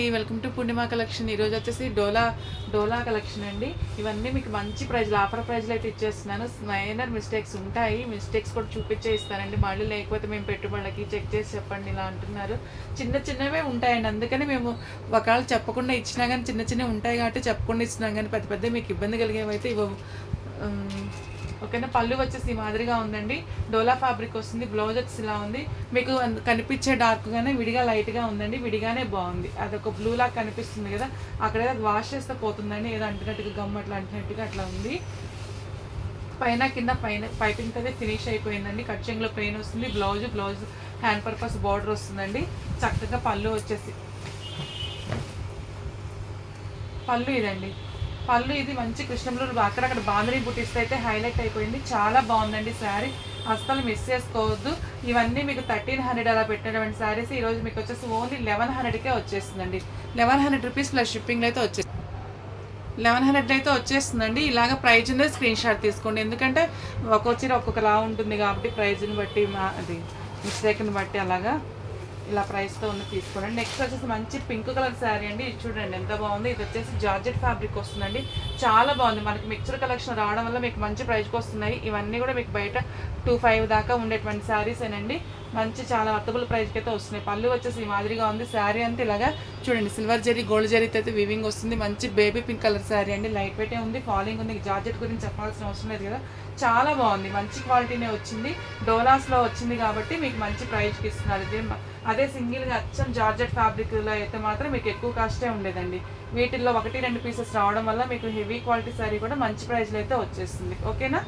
Welcome to Purnima collection ఈరోజు వచ్చేసి డోలా డోలా collection అండి. ఇవన్నీ మీకు మంచి ప్రైజ్లు ఆఫర్ ప్రైజ్లో అయితే ఇచ్చేస్తున్నాను. మైనర్ మిస్టేక్స్ ఉంటాయి. మిస్టేక్స్ కూడా చూపించే ఇస్తానండి. మళ్ళీ లేకపోతే మేము పెట్టుబడులకి చెక్ చేసి చెప్పండి ఇలా అంటున్నారు. చిన్న చిన్నవే ఉంటాయండి. అందుకని మేము ఒకవేళ చెప్పకుండా ఇచ్చినా కానీ చిన్న చిన్నవి ఉంటాయి కాబట్టి చెప్పకుండా ఇచ్చినా కానీ పెద్ద పెద్ద మీకు ఇబ్బంది కలిగేవైతే ఇవ్వవు. ఓకేనా? పళ్ళు వచ్చేసి ఈ మాదిరిగా ఉందండి. డోలా ఫ్యాబ్రిక్ వస్తుంది బ్లౌజ్ వచ్చి ఇలా ఉంది. మీకు కనిపించే డార్క్గానే విడిగా లైట్గా ఉందండి విడిగానే బాగుంది. అదొక బ్లూ లాగా కనిపిస్తుంది కదా అక్కడ వాష్ చేస్తే పోతుందండి. ఏదో అంటున్నట్టుగా గమ్ అట్లా అంటినట్టుగా అట్లా ఉంది. పైన కింద పైన పైపింగ్ అదే ఫినిష్ అయిపోయిందండి. కట్చింగ్లో ప్లెయిన్ వస్తుంది blouse blouse hand purpose border వస్తుందండి. చక్కగా పళ్ళు వచ్చేసి పళ్ళు ఇదండి. పళ్ళు ఇది మంచి కృష్ణంలో అక్కడక్కడ బాందరీ బుటీస్ అయితే హైలైట్ అయిపోయింది. చాలా బాగుందండి శారీ. అస్సలు మిస్ చేసుకోవద్దు. ఇవన్నీ మీకు థర్టీన్ హండ్రెడ్ అలా పెట్టినటువంటి శారీస్. ఈరోజు మీకు వచ్చేసి ఓన్లీ లెవెన్ హండ్రెడ్కే వచ్చేస్తుందండి. Eleven hundred rupees plus shipping అయితే వచ్చేస్తుంది లెవెన్ హండ్రెడ్ అయితే వచ్చేస్తుందండి. ఇలాగ ప్రైజ్ ఉందే స్క్రీన్ షాట్ తీసుకోండి. ఎందుకంటే ఒక్కొక్క చీర ఒక్కొక్కలా ఉంటుంది కాబట్టి ప్రైజ్ని బట్టి మా అది మిస్టేక్ని బట్టి అలాగా ఇలా ప్రైస్తో ఉంది తీసుకోండి. నెక్స్ట్ వచ్చేసి మంచి పింక్ కలర్ శారీ అండి. ఇది చూడండి ఎంత బాగుంది. ఇది వచ్చేసి జార్జెట్ ఫ్యాబ్రిక్ వస్తుందండి. చాలా బాగుంది. మనకి మిక్చర్ కలెక్షన్ రావడం వల్ల మీకు మంచి ప్రైస్కి వస్తున్నాయి. ఇవన్నీ కూడా మీకు బయట టూ ఫైవ్ దాకా ఉండేటువంటి శారీస్ ఏనండి మంచి చాలా వర్తబుల్ ప్రైస్కి అయితే వస్తున్నాయి. పళ్ళు వచ్చేసి ఈ మాదిరిగా ఉంది. శారీ అంతా ఇలాగా చూడండి సిల్వర్ జరీ గోల్డ్ జరీతో అయితే వివింగ్ వస్తుంది. మంచి బేబీ పింక్ కలర్ శారీ అండి. లైట్ వెయిటే ఉంది ఫాలింగ్ ఉంది. జార్జెట్ గురించి చెప్పాల్సిన అవసరం లేదు కదా. చాలా బాగుంది. మంచి క్వాలిటీనే వచ్చింది. డోలాస్లో వచ్చింది కాబట్టి మీకు మంచి ప్రైస్కి ఇస్తున్నారు. అదే సింగిల్గా అచ్చం జార్జెట్ ఫ్యాబ్రిక్లో అయితే మాత్రం మీకు ఎక్కువ కాస్టే ఉండేదండి. వీటిల్లో ఒకటి రెండు పీసెస్ రావడం వల్ల మీకు హెవీ క్వాలిటీ శారీ కూడా మంచి ప్రైస్లో అయితే వచ్చేస్తుంది. ఓకేనా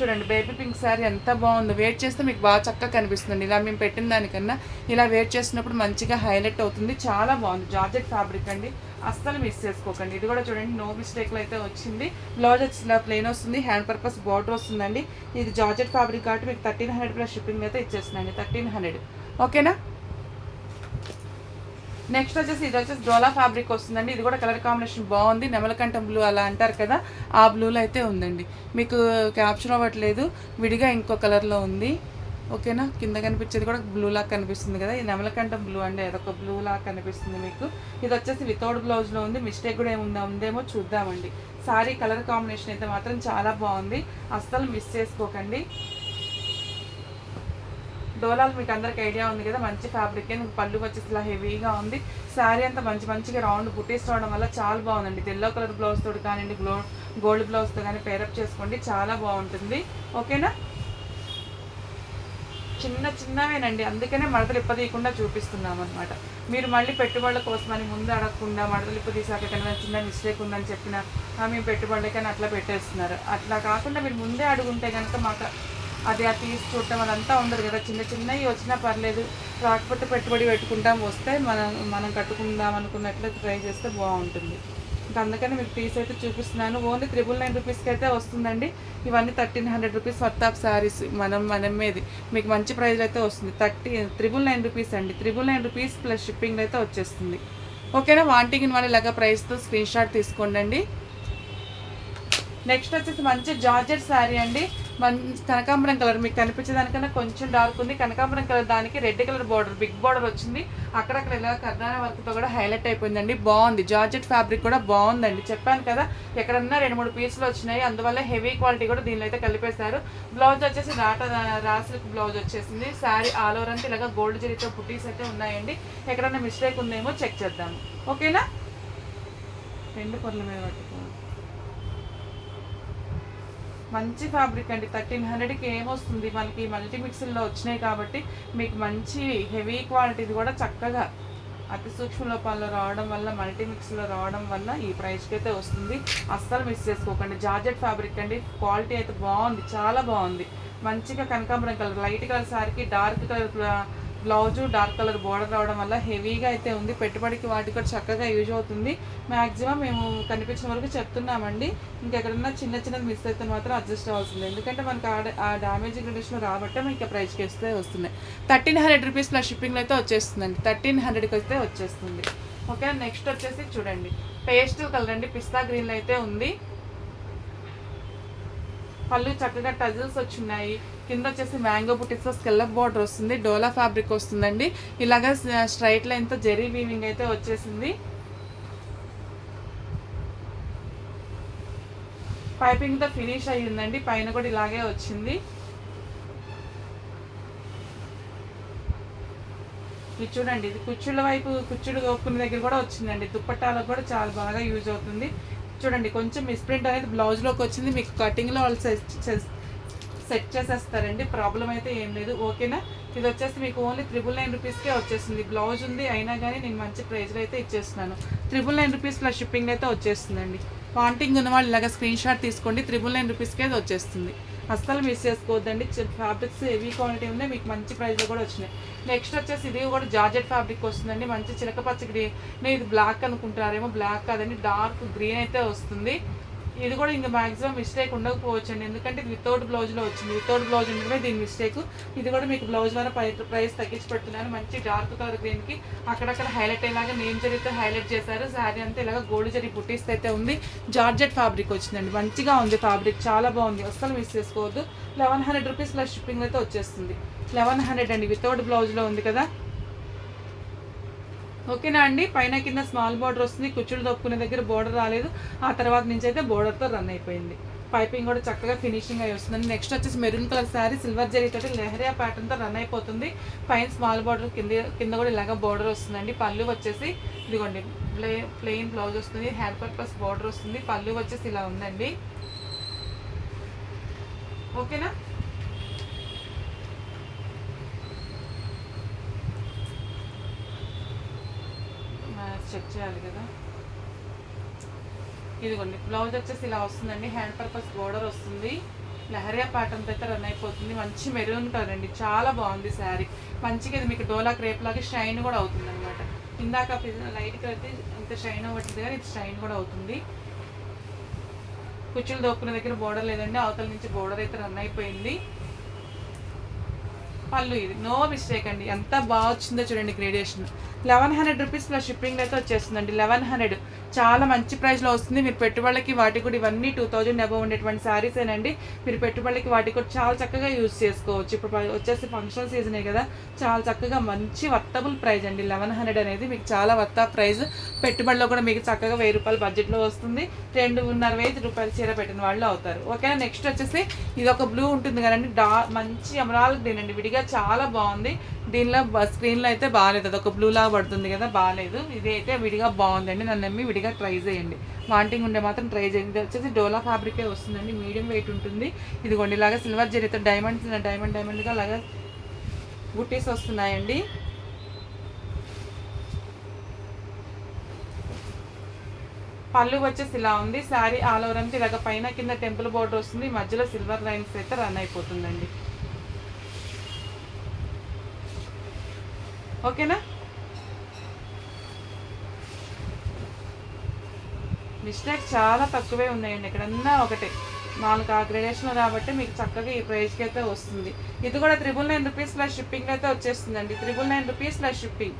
చూడండి బేబీ పింక్ శారీ ఎంత బాగుందో. వేట్ చేస్తే మీకు బాగా చక్కగా కనిపిస్తుంది. ఇలా మేము పెట్టిన దానికన్నా ఇలా వేట్ చేసినప్పుడు మంచిగా హైలైట్ అవుతుంది. చాలా బాగుంది. జార్జెట్ ఫ్యాబ్రిక్ అండి. అస్సలు మిస్ చేసుకోకండి. ఇది కూడా చూడండి నో మిస్టేక్లో అయితే వచ్చింది. బ్లౌజ్ వచ్చి ఇలా ప్లెయిన్ వస్తుంది. హ్యాండ్ పర్పస్ బార్డర్ వస్తుందండి. ఇది జార్జెట్ ఫ్యాబ్రిక్ కాబట్టి మీకు థర్టీన్ హండ్రెడ్ ప్లస్ షిప్పింగ్ అయితే ఇచ్చేస్తుందండి థర్టీన్ హండ్రెడ్ ఓకేనా నెక్స్ట్ వచ్చేసి ఇది వచ్చేసి డోలా ఫ్యాబ్రిక్ వస్తుందండి. ఇది కూడా కలర్ కాంబినేషన్ బాగుంది. నెమలకంఠం బ్లూ అలా అంటారు కదా ఆ బ్లూలో అయితే ఉందండి. మీకు క్యాప్షన్ అవ్వట్లేదు. విడిగా ఇంకో కలర్లో ఉంది. ఓకేనా కింద కనిపించేది కూడా బ్లూ లాగా కనిపిస్తుంది కదా. ఇది నెమలకంఠం బ్లూ అండి. అదొక బ్లూ లాగా కనిపిస్తుంది మీకు. ఇది వచ్చేసి వితౌట్ బ్లౌజ్లో ఉంది. మిస్టేక్ కూడా ఏముందా? ఉందేమో చూద్దామండి. సారీ కలర్ కాంబినేషన్ అయితే మాత్రం చాలా బాగుంది. అస్సలు మిస్ చేసుకోకండి. డోలాలు మీకు అందరికి ఐడియా ఉంది కదా మంచి ఫ్యాబ్రిక్ పళ్ళు వచ్చేసి ఇలా హెవీగా ఉంది. శారీ అంతా మంచి మంచిగా రౌండ్ బుటీస్ రావడం వల్ల చాలా బాగుందండి. ఎల్లో కలర్ బ్లౌజ్ తోడు కానివ్వండి గ్లో గోల్డ్ బ్లౌజ్తో కానీ పేరప్ చేసుకోండి చాలా బాగుంటుంది. ఓకేనా చిన్న చిన్నవేనండి అందుకనే మడతలు ఇప్పదీయకుండా చూపిస్తున్నాం అనమాట మీరు మళ్ళీ పెట్టుబడుల కోసమని ముందు అడగకుండా మడతలు ఇప్పదీసాక తీసాక చిన్న మిస్టేక్ ఉందని చెప్పిన మేము పెట్టుబడులకైనా అట్లా పెట్టేస్తున్నారు. అట్లా కాకుండా మీరు ముందే అడుగుంటే కనుక మాకు అది ఆ తీసి చూడటం అదంతా ఉండదు కదా. చిన్న చిన్నవి వచ్చినా పర్లేదు. రాకపోతే పెట్టుబడి పెట్టుకుంటాం. వస్తే మనం మనం కట్టుకుందాం అనుకున్నట్లు ట్రై చేస్తే బాగుంటుంది. ఇంకా అందుకని మీకు పీస్ అయితే చూపిస్తున్నాను. ఓన్లీ త్రిబుల్ నైన్ రూపీస్కి అయితే వస్తుందండి. ఇవన్నీ thirteen hundred rupees worth of saris మనం మనం మీకు మంచి ప్రైస్ అయితే వస్తుంది. థర్టీ త్రిబుల్ నైన్ రూపీస్ అండి. Triple nine rupees plus shipping అయితే వచ్చేస్తుంది. ఓకేనా? వాంటింగ్ వాళ్ళు ఇలాగ ప్రైస్తో స్క్రీన్ షాట్ తీసుకోండి నెక్స్ట్ వచ్చేసి మంచి జార్జెట్ శారీ అండి. మంచి కనకాంబరం కలర్ మీకు కనిపించేదానికన్నా కొంచెం డార్క్ ఉంది. కనకాంబరం కలర్ దానికి red colour border big border వచ్చింది. అక్కడక్కడ ఇలా కర్ణాన వర్క్తో కూడా హైలైట్ అయిపోయిందండి. బాగుంది. జార్జెట్ ఫ్యాబ్రిక్ కూడా బాగుందండి. చెప్పాను కదా ఎక్కడన్నా రెండు మూడు పీసులు వచ్చినాయి. అందువల్ల హెవీ క్వాలిటీ కూడా దీనిలో అయితే కలిపేశారు. బ్లౌజ్ వచ్చేసి రాట రాసిల్క్ బ్లౌజ్ వచ్చేసింది. శారీ ఆల్ ఓవర్ అంతా ఇలాగ గోల్డ్ జరీతో పుట్టీస్ అయితే ఉన్నాయండి. ఎక్కడన్నా మిస్టేక్ ఉందేమో చెక్ చేద్దాము ఓకేనా రెండు పొరల మీద పట్టుకో. మంచి ఫ్యాబ్రిక్ అండి. థర్టీన్ హండ్రెడ్కి ఏమొస్తుంది? మనకి మల్టీ మిక్స్లో వచ్చినాయి కాబట్టి మీకు మంచి హెవీ క్వాలిటీది కూడా చక్కగా అతి సూక్ష్మ లోపాల్లో రావడం వల్ల మల్టీ మిక్స్లో రావడం వల్ల ఈ ప్రైస్కి అయితే వస్తుంది. అస్సలు మిస్ చేసుకోకండి. జార్జెట్ ఫ్యాబ్రిక్ అండి. క్వాలిటీ అయితే బాగుంది. చాలా బాగుంది. మంచిగా కనకాంబరం colour light colour సారికి dark colour blouse dark colour border రావడం వల్ల హెవీగా అయితే ఉంది. పెట్టుబడికి వాటికి కూడా చక్కగా యూజ్ అవుతుంది. మ్యాక్సిమం మేము కనిపించిన వరకు చెప్తున్నామండి. ఇంకెక్కడన్నా చిన్న చిన్నది మిస్ అయితే మాత్రం అడ్జస్ట్ అవ్వాల్సింది. ఎందుకంటే మనకి ఆ డా- డ్యామేజ్ కండిషన్ రాబట్టే మనకి ప్రైస్కి వస్తే వస్తున్నాయి థర్టీన్ హండ్రెడ్ రూపీస్ ప్లస్ షిప్పింగ్లో అయితే వచ్చేస్తుందండి. థర్టీన్ హండ్రెడ్కి అయితే వచ్చేస్తుంది. ఓకే నెక్స్ట్ వచ్చేసి చూడండి. పేస్టల్ కలర్ అండి. పిస్తా గ్రీన్లో అయితే ఉంది. పళ్ళు చక్కగా టజిల్స్ వచ్చున్నాయి కింద వచ్చేసి మ్యాంగో బుటీస్లో స్కెల్లప్ బార్డర్ వస్తుంది డోలా ఫ్యాబ్రిక్ వస్తుందండి. ఇలాగా స్ట్రైట్ లైన్తో జెరీ వీవింగ్ అయితే వచ్చేసింది. పైపింగ్తో ఫినిష్ అయ్యిందండి పైన కూడా ఇలాగే వచ్చింది. ఇది చూడండి ఇది కుచ్చుళ్ళ వైపు కుచ్చుడు కొక్కుని దగ్గర కూడా వచ్చిందండి. దుప్పట్టాలకు కూడా చాలా బాగా యూజ్ అవుతుంది. చూడండి కొంచెం మిస్ప్రింట్ అనేది బ్లౌజ్లోకి వచ్చింది. మీకు కటింగ్లో వాళ్ళు సెట్ చేసేస్తారండి. ప్రాబ్లం అయితే ఏం లేదు. ఓకేనా? ఇది వచ్చేసి మీకు ఓన్లీ త్రిబుల్ నైన్ రూపీస్కే వచ్చేసింది. బ్లౌజ్ ఉంది అయినా కానీ నేను మంచి ప్రైస్లో అయితే ఇచ్చేస్తున్నాను. Triple nine rupees plus shipping అయితే వచ్చేస్తుందండి. వాంటింగ్ ఉన్న వాళ్ళు ఇలాగ స్క్రీన్ షాట్ తీసుకోండి. త్రిబుల్ నైన్ రూపీస్కే అది వచ్చేస్తుంది. అస్సలు మిస్ చేసుకోవద్దండి. ఫ్యాబ్రిక్స్ హెవీ క్వాలిటీ ఉన్నాయి. మీకు మంచి ప్రైస్లో కూడా వచ్చినాయి. నెక్స్ట్ వచ్చేసి ఇది కూడా జార్జెట్ ఫ్యాబ్రిక్ వస్తుందండి. మంచి చిలకపచ్చ గ్రీన్ ఇది బ్లాక్ అనుకుంటారేమో బ్లాక్ కాదండి. డార్క్ గ్రీన్ అయితే వస్తుంది. ఇది కూడా ఇంకా మాక్సిమం మిస్టేక్ ఉండకపోవచ్చు అండి ఎందుకంటే ఇది వితౌట్ బ్లౌజ్లో వచ్చింది. వితౌట్ బ్లౌజ్ ఉండడమే దీని మిస్టేక్ ఇది కూడా మీకు బ్లౌజ్ ద్వారా ప్రైస్ తగ్గించి పెడుతున్నాను. మంచి డార్క్ కలర్ గ్రీన్కి అక్కడక్కడ హైలైట్ అయ్యేలాగా నేమ్ జరిగితే హైలైట్ చేశారు. శారీ అంతా ఇలాగ గోల్డ్ జరిగి బుట్టీస్ అయితే ఉంది. జార్జెట్ ఫ్యాబ్రిక్ వచ్చిందండి. మంచిగా ఉంది ఫ్యాబ్రిక్ చాలా బాగుంది. అస్సలు మిస్ చేసుకోవద్దు. Eleven hundred rupees plus shipping అయితే వచ్చేస్తుంది. లెవెన్ హండ్రెడ్ అండి. వితౌట్ బ్లౌజ్లో ఉంది కదా. ఓకేనా అండి? పైన కింద స్మాల్ బార్డర్ వస్తుంది. కుచ్చులు తప్పుకునే దగ్గర బోర్డర్ రాలేదు. ఆ తర్వాత నుంచి అయితే బోర్డర్తో రన్ అయిపోయింది. పైపింగ్ కూడా చక్కగా ఫినిషింగ్ అయి వస్తుంది నెక్స్ట్ వచ్చేసి maroon colour sari silver zari తోటి లెహరియా ప్యాటర్న్తో రన్ అయిపోతుంది. పైన స్మాల్ బార్డర్ కింద కింద కూడా ఇలాగ బార్డర్ వస్తుందండి. పళ్ళు వచ్చేసి ఇదిగోండి ప్లే ప్లెయిన్ బ్లౌజ్ వస్తుంది. హ్యాండ్ ప్లస్ బార్డర్ వస్తుంది. పళ్ళు వచ్చేసి ఇలా ఉందండి. ఓకేనా? చెక్ చేయాలి కదా. ఇదిగోండి బ్లౌజ్ వచ్చేసి ఇలా వస్తుందండి. హ్యాండ్ పర్పస్ బోర్డర్ వస్తుంది. లహరియా ప్యాటర్న్తో అయితే రన్ అయిపోతుంది. మంచి మెరూన్ కలర్ అండి చాలా బాగుంది శారీ మంచిగా ఇది మీకు డోలా క్రేప్ లాగా షైన్ కూడా అవుతుంది అనమాట ఇందాక లైట్ అయితే అంత షైన్ అవ్వట్లేదు కానీ ఇది షైన్ కూడా అవుతుంది. కుచ్చులు దోక్కునే దగ్గర బోర్డర్ లేదండి. అవతల నుంచి బోర్డర్ అయితే రన్ అయిపోయింది. పళ్ళు ఇది. నో మిస్టేక్ అండి. ఎంత బాగా వచ్చిందో చూడండి gradation eleven hundred rupees plus shipping అయితే వచ్చేస్తుందండి. లెవెన్ హండ్రెడ్ చాలా మంచి ప్రైస్లో వస్తుంది. మీరు పెట్టుబడులకి వాటికి కూడా ఇవన్నీ టూ థౌజండ్ అబవ్ ఉండేటువంటి శారీస్ ఏనండి. మీరు పెట్టుబడులకి వాటికి కూడా చాలా చక్కగా యూజ్ చేసుకోవచ్చు. ఇప్పుడు వచ్చేసి ఫంక్షన్ సీజనే కదా చాలా చక్కగా మంచి వర్తబుల్ ప్రైస్ అండి. లెవెన్ హండ్రెడ్ అనేది మీకు చాలా వర్త ప్రైస్ పెట్టుబడిలో కూడా మీకు చక్కగా వెయ్యి రూపాయల బడ్జెట్లో వస్తుంది. రెండున్నర వెయ్యి రూపాయలు చీర పెట్టిన వాళ్ళు అవుతారు. ఓకేనా? నెక్స్ట్ వచ్చేసి ఇది ఒక బ్లూ ఉంటుంది కదండి. డా మంచి అమరాల్ గ్రీన్ అండి. విడిగా చాలా బాగుంది. దీనిలో స్క్రీన్లో అయితే బాగాలేదు. అది ఒక బ్లూ లాగా పడుతుంది కదా బాగాలేదు. ఇది అయితే విడిగా బాగుందండి. నన్ను నమ్మి విడిగా ట్రై చేయండి. వాంటింగ్ ఉండే మాత్రం ట్రై చేయండి. ఇది వచ్చేసి డోలా ఫ్యాబ్రికే వస్తుందండి. మీడియం వెయిట్ ఉంటుంది. ఇదిగోండి ఇలాగా సిల్వర్ జరీతో డైమండ్స్ డైమండ్ డైమండ్గా అలాగా బుట్టీస్ వస్తున్నాయండి. పళ్ళు వచ్చేసి ఇలా ఉంది. శారీ ఆల్ ఓవర్ అంతా ఇలాగ పైన కింద టెంపుల్ బోర్డర్ వస్తుంది. మధ్యలో సిల్వర్ లైన్స్ అయితే రన్ అయిపోతుందండి. ఓకేనా మిస్టేక్ చాలా తక్కువే ఉన్నాయండి. ఎక్కడన్నా ఒకటే. నాలుగు ఆ గ్రేడేషన్లో కాబట్టి మీకు చక్కగా ఈ ప్రైస్కి అయితే వస్తుంది. ఇది కూడా triple nine rupees plus shipping అయితే వచ్చేస్తుందండి. Triple nine rupees plus shipping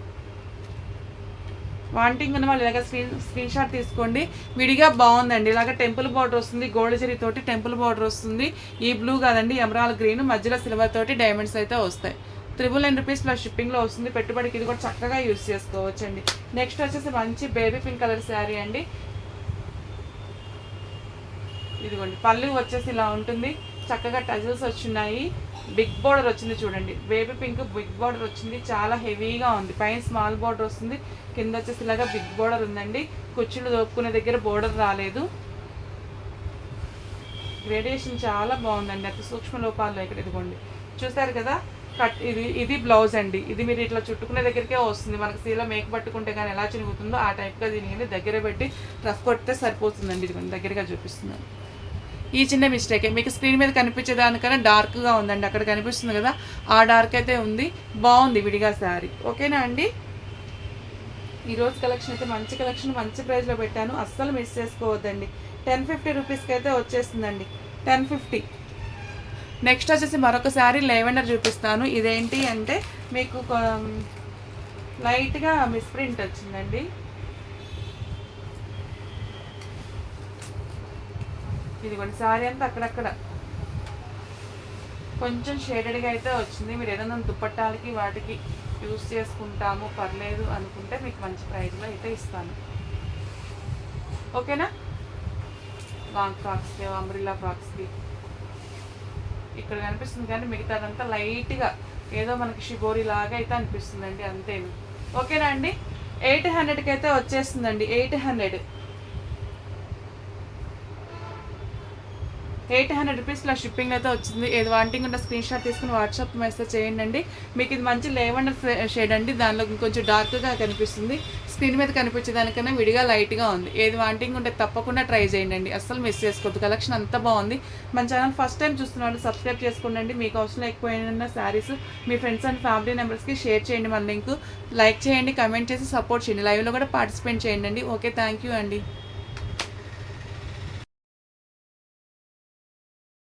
wanting ఉన్న వాళ్ళు ఇలాగ స్క్రీన్ స్క్రీన్ షాట్ తీసుకోండి. విడిగా బాగుందండి. ఇలాగ టెంపుల్ బార్డర్ వస్తుంది. గోల్డ్ జరీ తోటి టెంపుల్ బార్డర్ వస్తుంది. ఈ బ్లూ కాదండి ఎమరాల్ గ్రీన్ మధ్యలో సిల్వర్ తోటి డైమండ్స్ అయితే వస్తాయి. త్రిబుల్ నైన్ రూపీస్ ప్లస్ షిప్పింగ్లో వస్తుంది. పెట్టుబడికి ఇది కూడా చక్కగా యూస్ చేసుకోవచ్చండి. నెక్స్ట్ వచ్చేసి మంచి బేబీ పింక్ కలర్ శారీ అండి. ఇదిగోండి పళ్ళు వచ్చేసి ఇలా ఉంటుంది. చక్కగా టజల్స్ వచ్చినాయి. బిగ్ బార్డర్ వచ్చింది చూడండి. బేబీ పింక్ బిగ్ బార్డర్ వచ్చింది. చాలా హెవీగా ఉంది. పైన స్మాల్ బార్డర్ వస్తుంది. కింద వచ్చేసి ఇలాగా బిగ్ బార్డర్ ఉందండి. కుర్చీలు దోపుకునే దగ్గర బోర్డర్ రాలేదు. గ్రేడియేషన్ చాలా బాగుందండి. అతి సూక్ష్మ లోపాలు ఇక్కడ ఇదిగోండి. చూసారు కదా? కట్ ఇది ఇది బ్లౌజ్ అండి. ఇది మీరు ఇట్లా చుట్టుకునే దగ్గరికే వస్తుంది. మనకి సీలో మేక పట్టుకుంటే కానీ ఎలా చిరుగుతుందో ఆ టైప్గా దీనికి దగ్గర పెట్టి రఫ్ కొడితే సరిపోతుందండి. ఇదిగోండి దగ్గరగా చూపిస్తున్నాను. ఈ చిన్న మిస్టేకే. మీకు స్క్రీన్ మీద కనిపించే దానికన్నా డార్క్గా ఉందండి. అక్కడ కనిపిస్తుంది కదా ఆ డార్క్ అయితే ఉంది. బాగుంది విడిగా శారీ. ఓకేనా అండి? ఈరోజు కలెక్షన్ అయితే మంచి కలెక్షన్ మంచి ప్రైస్లో పెట్టాను. అస్సలు మిస్ చేసుకోవద్దండి. టెన్ ఫిఫ్టీ రూపీస్కి అయితే వచ్చేస్తుందండి. Ten fifty. నెక్స్ట్ వచ్చేసి మరొక శారీ లెవెండర్ చూపిస్తాను. ఇదేంటి అంటే మీకు లైట్గా మిస్ప్రింట్ వచ్చిందండి. ఇదిగోండి సారీ అంతా అక్కడక్కడ. కొంచెం షేడెడ్గా అయితే వచ్చింది. మీరు ఏదైనా దుప్పట్టాలకి వాటికి యూస్ చేసుకుంటాము పర్లేదు అనుకుంటే మీకు మంచి ప్రైస్లో అయితే ఇస్తాను. ఓకేనా? లాంగ్ ఫ్రాక్స్కి అంబ్రిల్లా ఫ్రాక్స్కి ఇక్కడ కనిపిస్తుంది కానీ మిగతాదంతా లైట్గా ఏదో మనకి షిబోరి లాగా అయితే అనిపిస్తుందండి అంతేను? ఓకేనా అండి? ఎయిట్ హండ్రెడ్కి అయితే వచ్చేస్తుందండి eight hundred eight hundred rupees రూపీస్లో షిప్పింగ్ అయితే వచ్చింది. ఏది వాంటింగ్ ఉంటే స్క్రీన్ షాట్ తీసుకుని వాట్సాప్ మెసేజ్ చేయండి అండి. మీకు ఇది మంచి లేవండర్ షేడ్ అండి. దానిలో కొంచెం డార్క్గా కనిపిస్తుంది. స్క్రీన్ మీద కనిపించే దానికన్నా విడిగా లైట్గా ఉంది. ఏది వాంటింగ్ ఉంటే తప్పకుండా ట్రై చేయండి అండి. అస్సలు మిస్ చేసుకోవద్దు. కలెక్షన్ అంతా బాగుంది. మన ఛానల్ ఫస్ట్ టైం చూస్తున్నాడు సబ్స్క్రైబ్ చేసుకోండి మీకు అవసరం ఎక్కువైన శారీస్ మీ ఫ్రెండ్స్ అండ్ ఫ్యామిలీ మెంబర్స్కి షేర్ చేయండి మన లింక్ లైక్ చేయండి కమెంట్ చేసి సపోర్ట్ చేయండి. లైవ్లో కూడా పార్టిసిపేట్ చేయండి అండి. ఓకే థ్యాంక్ యూ అండి.